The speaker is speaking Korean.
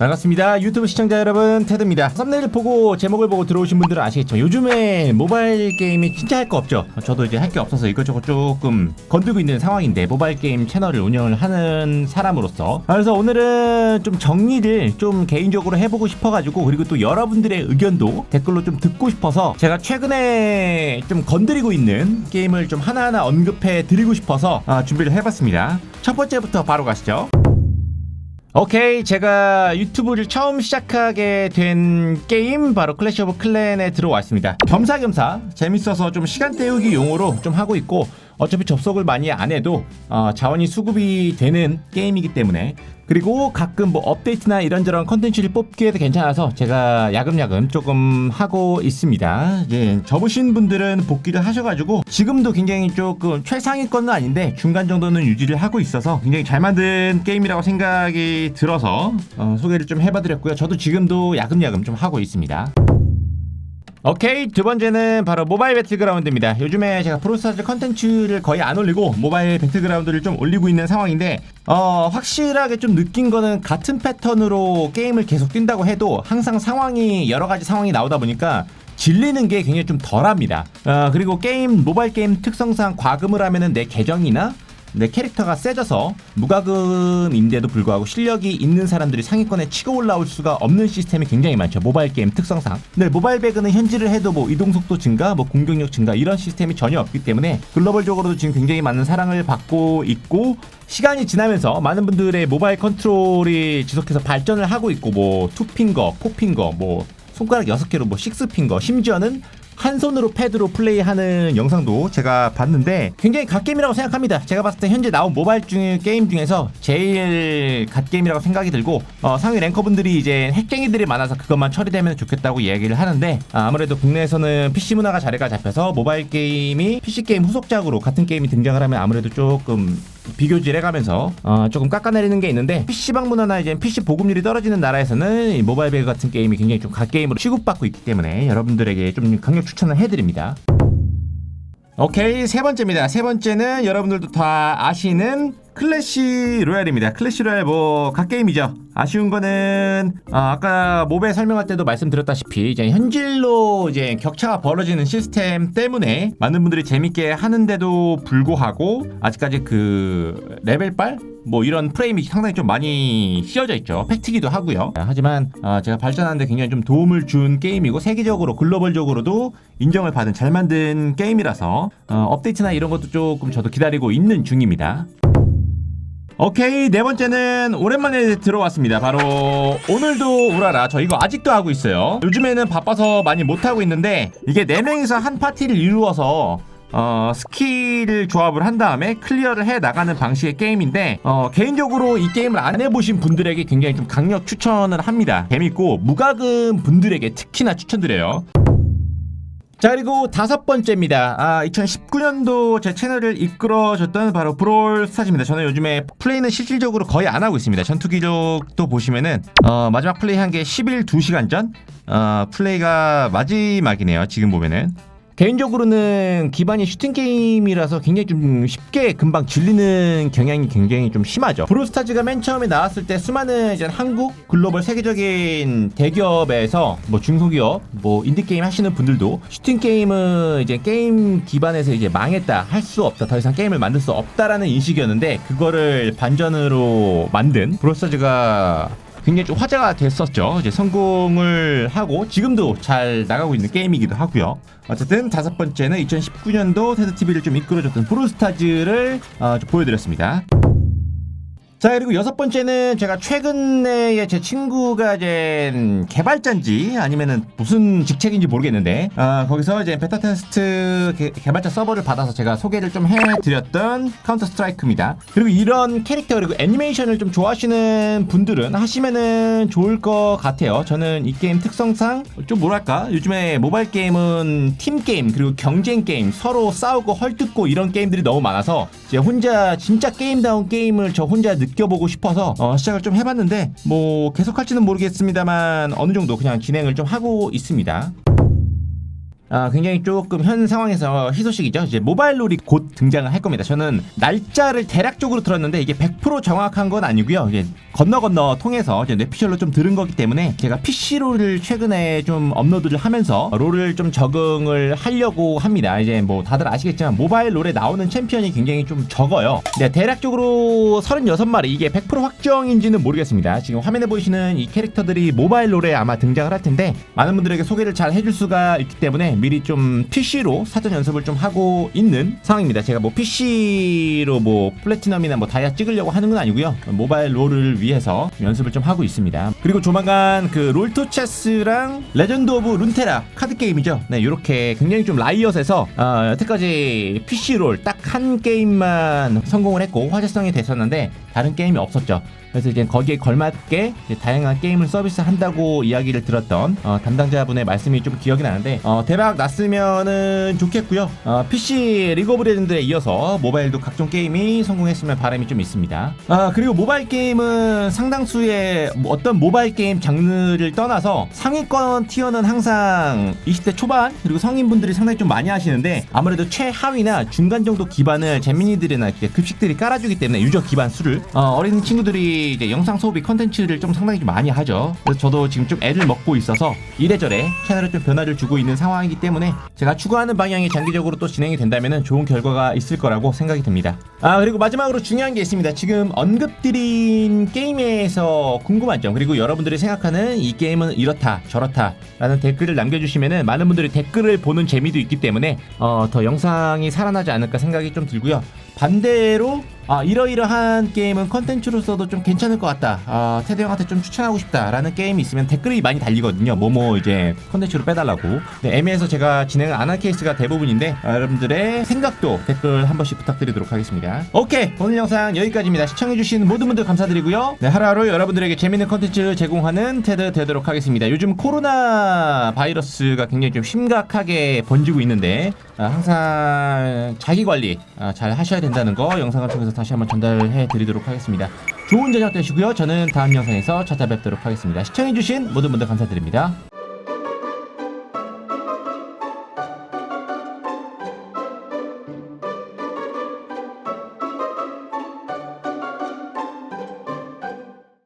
반갑습니다. 유튜브 시청자 여러분, 테드입니다. 썸네일 보고 제목을 보고 들어오신 분들은 아시겠죠? 요즘에 모바일 게임이 진짜 할 거 없죠? 저도 이제 할 게 없어서 이것저것 조금 건들고 있는 상황인데, 모바일 게임 채널을 운영을 하는 사람으로서. 그래서 오늘은 좀 정리를 좀 개인적으로 해보고 싶어가지고, 그리고 또 여러분들의 의견도 댓글로 좀 듣고 싶어서, 제가 최근에 좀 건드리고 있는 게임을 좀 하나하나 언급해 드리고 싶어서 아, 준비를 해봤습니다. 첫 번째부터 바로 가시죠. 오케이 제가 유튜브를 처음 시작하게 된 게임 바로 클래시 오브 클랜에 들어왔습니다. 겸사겸사 재밌어서 좀 시간 때우기 용으로 좀 하고 있고 어차피 접속을 많이 안 해도 어, 자원이 수급이 되는 게임이기 때문에 그리고 가끔 뭐 업데이트나 이런저런 컨텐츠를 뽑기에도 괜찮아서 제가 야금야금 조금 하고 있습니다. 예, 접으신 분들은 복귀를 하셔가지고 지금도 굉장히 조금 최상위권은 아닌데 중간 정도는 유지를 하고 있어서 굉장히 잘 만든 게임이라고 생각이 들어서 어, 소개를 좀 해봐드렸고요. 저도 지금도 야금야금 좀 하고 있습니다. 오케이 두 번째는 바로 모바일 배틀그라운드입니다. 요즘에 제가 프로스타즈 컨텐츠를 거의 안 올리고 모바일 배틀그라운드를 좀 올리고 있는 상황인데 어 확실하게 좀 느낀 거는 같은 패턴으로 게임을 계속 뛴다고 해도 항상 상황이 여러 가지 상황이 나오다 보니까 질리는 게 굉장히 좀 덜합니다. 어 그리고 게임 모바일 게임 특성상 과금을 하면은 내 계정이나 내 캐릭터가 세져서 무과금인데도 불구하고 실력이 있는 사람들이 상위권에 치고 올라올 수가 없는 시스템이 굉장히 많죠. 모바일 게임 특성상. 근데 모바일 배그는 현질을 해도 뭐 이동 속도 증가, 뭐 공격력 증가 이런 시스템이 전혀 없기 때문에 글로벌적으로도 지금 굉장히 많은 사랑을 받고 있고 시간이 지나면서 많은 분들의 모바일 컨트롤이 지속해서 발전을 하고 있고 뭐 투핑거, 포핑거, 뭐 손가락 6개로 뭐 식스핑거 심지어는 한 손으로 패드로 플레이하는 영상도 제가 봤는데 굉장히 갓게임이라고 생각합니다. 제가 봤을 때 현재 나온 모바일 중 게임 중에서 제일 갓게임이라고 생각이 들고 어, 상위 랭커분들이 이제 핵쟁이들이 많아서 그것만 처리되면 좋겠다고 이야기를 하는데 아, 아무래도 국내에서는 PC 문화가 자리가 잡혀서 모바일 게임이 PC 게임 후속작으로 같은 게임이 등장을 하면 아무래도 조금 비교질 해가면서 어, 조금 깎아내리는 게 있는데 PC방 문화나 이제 PC 보급률이 떨어지는 나라에서는 이 모바일 배그 같은 게임이 굉장히 좀 갓게임으로 취급받고 있기 때문에 여러분들에게 좀 강력 추천을 해드립니다. 오케이 세 번째입니다. 세 번째는 여러분들도 다 아시는 클래시 로얄입니다. 클래시 로얄 뭐 갓게임이죠. 아쉬운 거는 어, 아까 모베 설명할 때도 말씀드렸다시피 이제 현질로 이제 격차가 벌어지는 시스템 때문에 많은 분들이 재밌게 하는데도 불구하고 아직까지 그 레벨빨 뭐 이런 프레임이 상당히 좀 많이 씌어져 있죠. 팩트기도 하고요. 하지만 어, 제가 발전하는데 굉장히 좀 도움을 준 게임이고 세계적으로 글로벌적으로도 인정을 받은 잘 만든 게임이라서 어, 업데이트나 이런 것도 조금 저도 기다리고 있는 중입니다. 오케이 네 번째는 오랜만에 들어왔습니다. 바로 오늘도 우라라. 저 이거 아직도 하고 있어요. 요즘에는 바빠서 많이 못하고 있는데 이게 4명이서 한 파티를 이루어서 어, 스킬을 조합을 한 다음에 클리어를 해 나가는 방식의 게임인데 어, 개인적으로 이 게임을 안 해보신 분들에게 굉장히 좀 강력 추천을 합니다. 재밌고 무과금 분들에게 특히나 추천드려요 자 그리고 다섯 번째입니다. 아 2019년도 제 채널을 이끌어줬던 바로 브롤 스타즈입니다. 저는 요즘에 플레이는 실질적으로 거의 안 하고 있습니다. 전투 기록도 보시면은 어, 마지막 플레이 한 게 11, 2시간 전 어, 플레이가 마지막이네요. 지금 보면은 개인적으로는 기반이 슈팅 게임이라서 굉장히 좀 쉽게 금방 질리는 경향이 굉장히 좀 심하죠. 브로스타즈가 맨 처음에 나왔을 때 수많은 이제 한국 글로벌 세계적인 대기업에서 뭐 중소기업 뭐 인디 게임 하시는 분들도 슈팅 게임은 이제 게임 기반에서 이제 망했다 할 수 없다 더 이상 게임을 만들 수 없다라는 인식이었는데 그거를 반전으로 만든 브로스타즈가 굉장히 좀 화제가 됐었죠. 이제 성공을 하고 지금도 잘 나가고 있는 게임이기도 하고요. 어쨌든 다섯 번째는 2019년도 테드 TV를 좀 이끌어줬던 브루스타즈를 어, 좀 보여드렸습니다. 자 그리고 여섯 번째는 제가 최근에 제 친구가 이제 개발자인지 아니면은 무슨 직책인지 모르겠는데 아 거기서 이제 베타 테스트 개, 개발자 서버를 받아서 제가 소개를 좀 해드렸던 카운터 스트라이크입니다. 그리고 이런 캐릭터 그리고 애니메이션을 좀 좋아하시는 분들은 하시면은 좋을 것 같아요. 저는 이 게임 특성상 좀 뭐랄까 요즘에 모바일 게임은 팀 게임 그리고 경쟁 게임 서로 싸우고 헐뜯고 이런 게임들이 너무 많아서 이제 혼자 진짜 게임다운 게임을 저 혼자 느 껴보고 싶어서 어, 시작을 좀 해봤는데 뭐 계속할지는 모르겠습니다만 어느 정도 그냥 진행을 좀 하고 있습니다. 아, 굉장히 조금 현 상황에서 희소식이죠. 이제 모바일 롤이 곧 등장을 할 겁니다. 저는 날짜를 대략적으로 들었는데 이게 100% 정확한 건 아니고요. 이게 건너 건너 통해서 이제 뇌피셜로 좀 들은 거기 때문에 제가 PC 롤을 최근에 좀 업로드를 하면서 롤을 좀 적응을 하려고 합니다. 이제 뭐 다들 아시겠지만 모바일 롤에 나오는 챔피언이 굉장히 좀 적어요. 네, 대략적으로 36마리 이게 100% 확정인지는 모르겠습니다. 지금 화면에 보이시는 이 캐릭터들이 모바일 롤에 아마 등장을 할 텐데 많은 분들에게 소개를 잘 해줄 수가 있기 때문에 미리 좀 PC로 사전 연습을 좀 하고 있는 상황입니다. 제가 뭐 PC로 뭐 플래티넘이나 뭐 다이아 찍으려고 하는 건 아니고요. 모바일 롤을 위해서 연습을 좀 하고 있습니다. 그리고 조만간 그 롤토체스랑 레전드 오브 룬테라 카드 게임이죠. 네, 이렇게 굉장히 좀 라이엇에서 어, 여태까지 PC 롤 딱 한 게임만 성공을 했고 화제성이 됐었는데 다른 게임이 없었죠. 그래서 이제 거기에 걸맞게 다양한 게임을 서비스한다고 이야기를 들었던 어, 담당자분의 말씀이 좀 기억이 나는데 어, 대박 났으면은 좋겠고요. 어, PC 리그 오브 레전드에 이어서 모바일도 각종 게임이 성공했으면 바람이 좀 있습니다. 아 그리고 모바일 게임은 상당수의 뭐 어떤 모바일 게임 장르를 떠나서 상위권 티어는 항상 20대 초반 그리고 성인분들이 상당히 좀 많이 하시는데 아무래도 최하위나 중간 정도 기반을 재민이들이나 급식들이 깔아주기 때문에 유저 기반 수를 어, 어린 친구들이 이제 영상 소비 컨텐츠를 좀 상당히 좀 많이 하죠. 그래서 저도 지금 좀 애를 먹고 있어서 이래저래 채널에 좀 변화를 주고 있는 상황이기 때문에 제가 추구하는 방향이 장기적으로 또 진행이 된다면 좋은 결과가 있을 거라고 생각이 듭니다. 아 그리고 마지막으로 중요한 게 있습니다. 지금 언급드린 게임에서 궁금한 점 그리고 여러분들이 생각하는 이 게임은 이렇다 저렇다 라는 댓글을 남겨주시면은 많은 분들이 댓글을 보는 재미도 있기 때문에 어, 더 영상이 살아나지 않을까 생각이 좀 들고요. 반대로 아 이러이러한 게임은 컨텐츠로서도 좀 괜찮을 것 같다. 아 테드 형한테 좀 추천하고 싶다라는 게임이 있으면 댓글이 많이 달리거든요. 뭐뭐 이제 컨텐츠로 빼달라고. 네, 애매해서 제가 진행을 안할 케이스가 대부분인데 아, 여러분들의 생각도 댓글 한 번씩 부탁드리도록 하겠습니다. 오케이 오늘 영상 여기까지입니다. 시청해주신 모든 분들 감사드리고요. 네 하루하루 여러분들에게 재밌는 컨텐츠 제공하는 테드 되도록 하겠습니다. 요즘 코로나 바이러스가 굉장히 좀 심각하게 번지고 있는데 아, 항상 자기 관리 아, 잘 하셔야 된다는 거 영상을 통해서 다시 한번 전달해 드리도록 하겠습니다. 좋은 저녁 되시고요. 저는 다음 영상에서 찾아뵙도록 하겠습니다. 시청해주신 모든 분들 감사드립니다.